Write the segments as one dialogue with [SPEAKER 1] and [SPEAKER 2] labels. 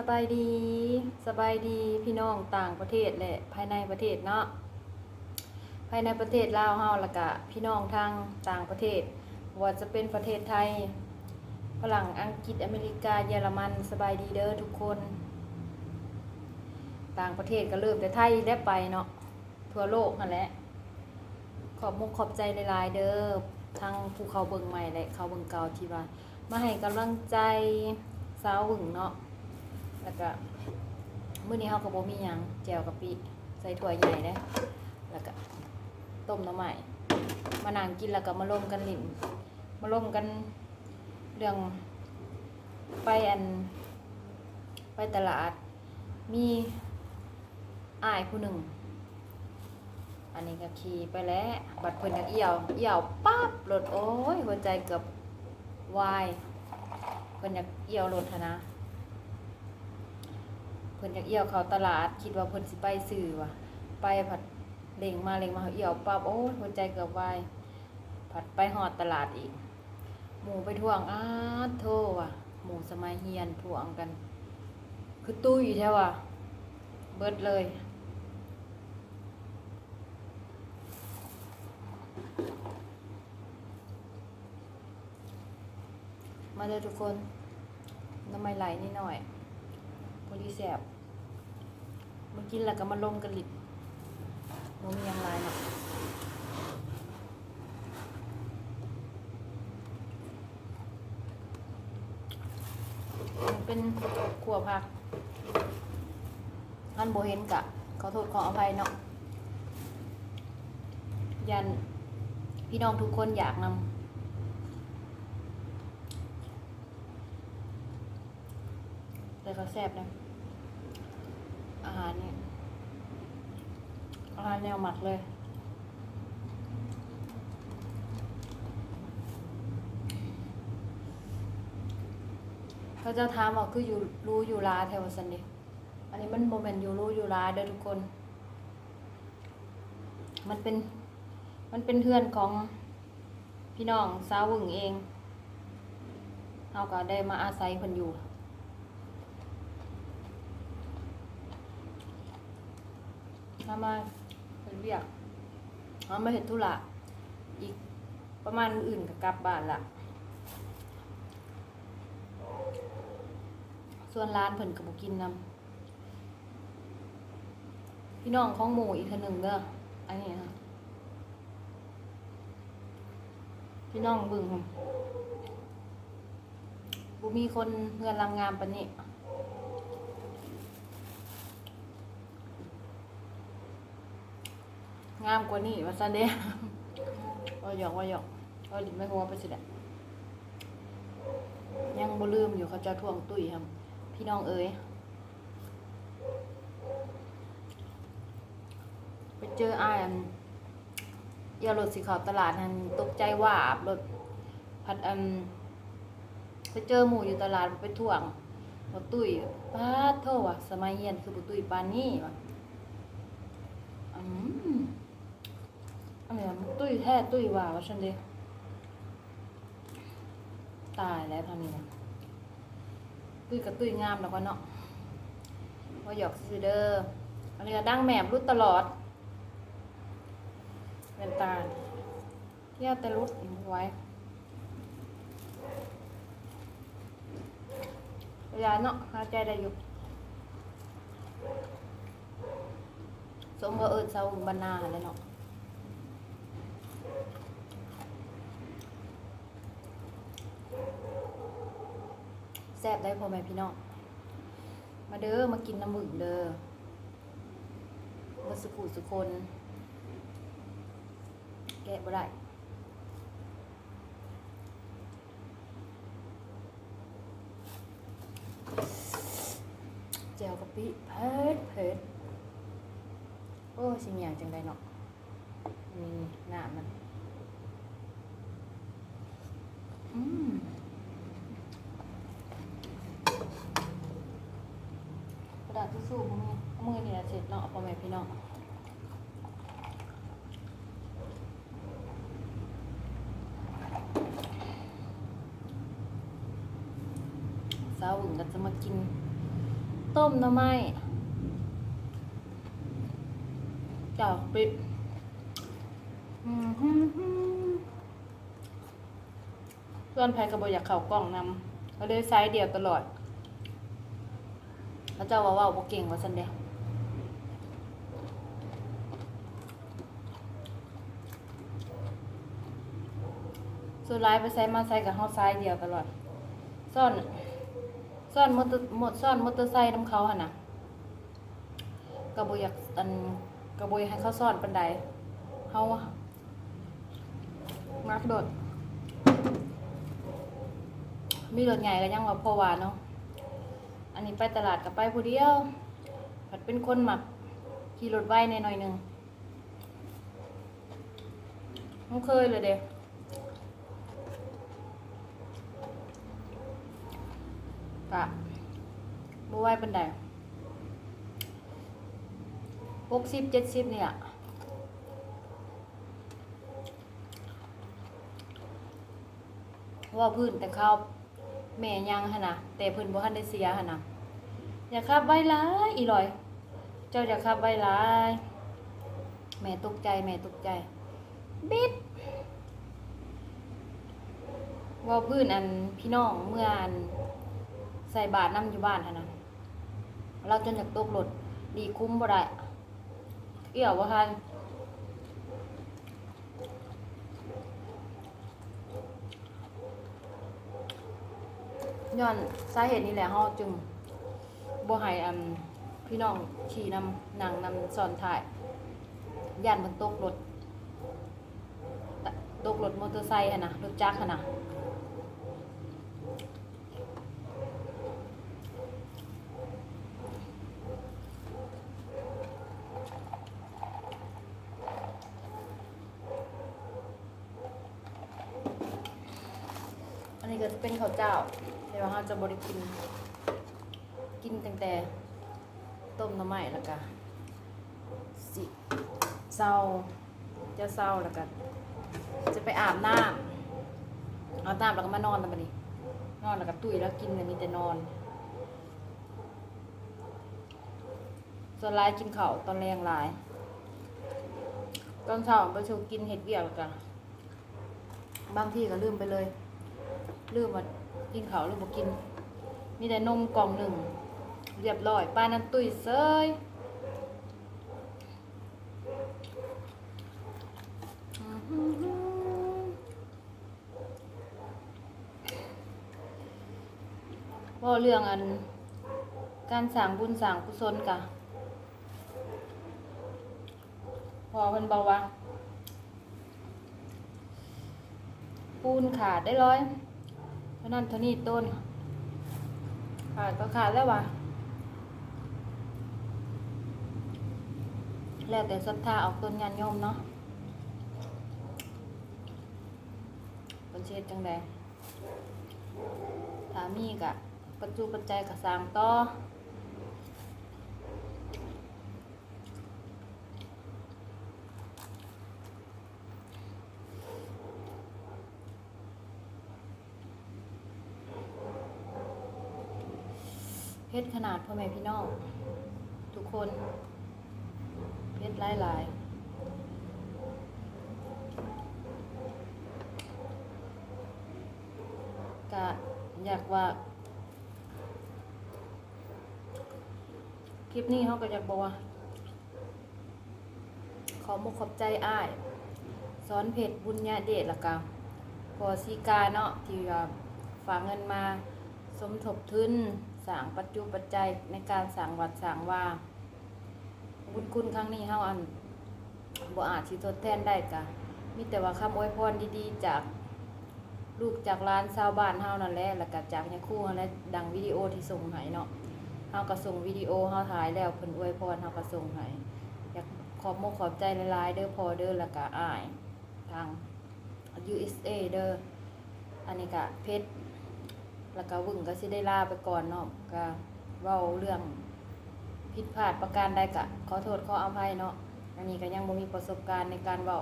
[SPEAKER 1] สบายดีสบายดีพี่น้องต่างประเทศและภายในประเทศเนาะภายในประเทศลาวเฮาล้วก็พี่น้องทางต่างประเทศ ว่าจะเป็นประเทศไทยฝรั่งอังกฤษอเมริกาเยอรมันสบายดีเด้อทุกคน ต่างประเทศก็เริ่มแต่ไทยได้ไปเนาะทั่วโลกนั่นแหละขอบมุกขอบใจหลายๆเด้อทางภูเขาเบิงใหม่และเขาเบิงเก่าที่ว่ามาให้กำลังใจสาวหึงเนาะ แล้วก็มื้อนี้เฮาก็บ่มีหยังแจ่วกะปิใส่ถ้วยใหญ่เด้แล้วก็ต้มหน้ำใหม่มานั่งกินแล้วก็มาร่วมกันลิ้นมาร่วมกันเรื่องไปอัน ไปตลาด มีอ้ายผู้หนึ่ง อันนี้ก็ขี่ไปแล้ว บัดเพิ่นก็เอี่ยว เอี่ยวปั๊บรถโอ้ยหัวใจเกือบวายเพิ่นอยากเอี่ยวรถนะ เพิ่นอยากเอี่ยวเข้าตลาด คิดว่าเพิ่นสิไปซื้อว่ะไปผัดเล็งมาเล็งมาเอี่ยวปั๊บโอ้ยหัวใจเกือบวายผัดไปหอดตลาดอีก หมูไปท่วงอ้าโทว่ะ หมูสมัยเฮียนท่วงกัน คือตุ้ยใช่ว่ะ เบิดเลยมาเลยทุกคน น้ำไม่ไหลนิดหน่อย พอดีแสบมากินแล้วก็มาลงกันลิดนมีหยังไรเนาะมันเป็นขัวผักอันโบเห็นกะขอโทษขออภัยเนาะยันพี่น้องทุกคนอยากนำ แต่ก็แซ่บนะ อาหารเนี่ยอาหารแนวหมักเลยเขาจะถามว่าคืออยู่รู้อยู่ร้าแถวสันเดอันนี้มันโมเมนต์อยู่รู้อยู่ร้าเด้อทุกคน มันเป็น มันเป็นเพื่อนของพี่น้องสาววึงเองเราก็ได้มาอาศัยเพิ่นอยู่ ถ้ามาเป็นเวียกเอามาเห็นธุระอีกประมาณอื่นก็กลับบ้านละส่วนร้านเพิ่นก็บ่กินนำพี่น้องของหมูอีกคนหนึ่งเด้ออันนี้นะพี่น้องบึงบ่มีคนเงินรำงามปานนี้ งามกว่านี่ว่าซันเด้ว่าหยอกว่าหยอกเอาลิ้นไม่หัวไปสิแหละยังบ่ลืมอยู่เขาจะทวงตุ้ยครับ พี่น้องเอ๋ยไปเจออ้ายอันยารถสีขาวตลาดนันตกใจว่าบรถพัดอันไปเจอหมูอยู่ตลาดไปทวงบตุ้ยป้าดโทษว่ะสมัยเรียนคือบตุ้ยปานนี้ว่ะอืม ตุ้ยแท้ตุ้ยว่าว่าฉันเดีตายแล้วทำนี่นะตุ้ยกับตุ้ยงามแล้วก็เนาะว่าหยอกซื้อเด้ออันนี้ก็ดั้งแหมบรุดตลอดเวนตาเที่ยวแต่รุดไว้เวลาเนาะหาใจได้อยู่สมกับเอิญเซาบรรณาเลยเนาะ ซ่บได้พ่อแม่พี่น้อง มาเด้อมากินน้ำหมึกเด้อมาสุขุสุคน แกะบ่ได้แจวกะปิเผ็ดเผ็ดโอ้สิ่งอย่างจังไดเนาะนี่หน้ามัน อืม กระดาษทิชชู่พวกนี้มือนี่แหละเสร็จเนาะเอาพ่อแม่พี่น้องสาวหึงก็จะมากิน ต้มหน่อไม้เจ้าปิดอืมฮึ่มฮึ่มเพื่อนไผกระบอยากเข่ากล้องนำก็เลยไซส์เดียวตลอด แล้วเจ้าว่าว่าบ่เก่งว่าสันเดียสุดท้ายไปใส่มาใส่กับเฮาไซส์เดียวตลอดซ่อนซ่อนมอเตอร์หมดซ่อนมอเตอร์ไซค์นำเขาหั่นน่ะกระบอยากอันกระบอยให้เขาซ่อนปันไดเฮามักโดดมีรถใหญ่ก็ยังว่าพอว่าเนาะ อันนี้ไปตลาดกับไปผู้เดียวผัดเป็นคนหมักขี่รถไว้ในหน่อยหนึ่งไม่เคยเลยเด็กกะบ่ไหวปันใดหกสิบเจ็ดสิบเนี่แหละว่าพื้นแต่ข้าว แม่ยังหนนะแต่เพื้นบ่ทันได้เสียหนนะอย่าขับไว้หลายอีหลอย เจ้าอย่าขับไว้หลายแม่ตกใจแม่ตกใจ บิดว่าพื้นอันพี่น้องเมื่ออันใส่บาทน้ำอยู่บ้านหั่นนะเราจนอยากตกรถดีคุ้มบ่ได้เอี่ยวว่าทัน ย้อนสาเหตุนี้แหละเฮาจึงบ่ให้อันพี่น้องขี่นำนั่งนำซ้อนท้ายย่านมันตกรถตตกรถมอเตอร์ไซค์หั่นน่ะรถจักรหั่นน่ะ นนี้ก็จะเป็นข้าวเจ้าเดี๋ยวเราจะบริกิน กินตั้งแต่ต้มน้ำไม้แล้วก็สิเศร้าจะเศร้าแล้วก็จะไปอาบน้ำอาบน้ำแล้วก็มานอนแล้วบัดนี้นอนแล้วก็ตุ้ยแล้วกินเนี่ยมีแต่นอน ส่วนหลายกินข้าวตอนแรงหลาย ตอนเช้าไปชมกินเห็ดเบี้ยแล้วก็บางที่ก็ลืมไปเลย ลืมว่ากินเขาวหรือบ่กิน มีแต่นมกล่องหนึ่ง เรียบร้อยป้านั้นตุ้ยเซยว่าเรื่องอัน การสั่งบุญสั่งกุศลกะ พอเพิ่นบอกว่า ปูนขาดได้ร้อย ท่านั้นเท่านี้ต้น ขาดก็ขาดแล้ววะแล้วแต่ศรัทธาเอาต้นยันยมเนาะเป็นเช็ดจังใดถามีกะปัจจุปัจจัยกะสร้างต่อ ชรขนาดพ่อแม่พี่น้อง ทุกคนเพชรหลายๆกะอยากว่า คลิปนี้เขาก็อยากบอกว่า ขอมุกขอบใจอ้ายสอนเพจบุญญาเดชละกะพอซีกาเนาะที่ฝากเงินมา สมทบทุน สร้างปัจจุปัจจัยในการสร้างวัดสร้างว่า บุญคุณครั้งนี้เฮาอันบ่อาจสิทดแทนได้กะมีแต่ว่าคำอวยพรดีๆ จากลูกจากร้านชาวบ้านเฮานั่นแหละแล้วก็จากยาคู่เฮาและดังวิดีโอที่ส่งให้เนาะเฮาก็ส่งวิดีโอเฮาถ่ายแล้วเพิ่นอวยพรเฮาก็ส่งให้อยากขอบมกขอบใจหลายๆเด้อพอเด้อแล้วก็อ้ายทาง USA เด้ออันนี้ก็เพชร แล้วก็วึ่งก็สิได้ลาไปก่อนเนาะก็เว้าเรื่องผิดพลาดประการใดก็ขอโทษขออภัยเนาะอันนี้ก็ยังบ่มีประสบการณ์ในการเว้า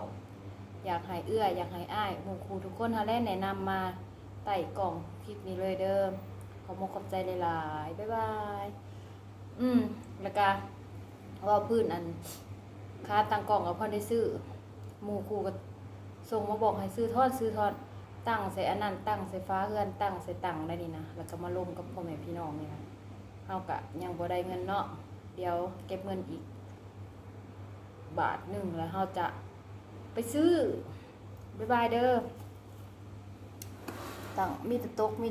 [SPEAKER 1] อยากให้เอื้ออยากให้อ้ายหมู่ครูทุกคนหาแลแนะนำมาไต่กล่องคลิปนี้เลยเด้อขอมกขอบใจหลายๆบ๊ายบายแล้วก็ว่าพื้นอันค่าตังกล่องกับพ่อได้ซื้อหมู่ครูก็ส่งมาบอกให้ซื้อทอดซื้อทอด ตั้งใส่อันนั้นตั้งใส่ฟ้าเฮือนตั้งใส่ตังได้นี่นะแล้วก็มาลงกับพ่อแม่พี่น้องนี่นะเฮากะยังบ่ได้เงินเนาะเดี๋ยวเก็บเงินอีก บาทหนึ่งแล้วเฮาจะไปซื้อบ๊ายบายเด้อตั้งมีแต่ตกมี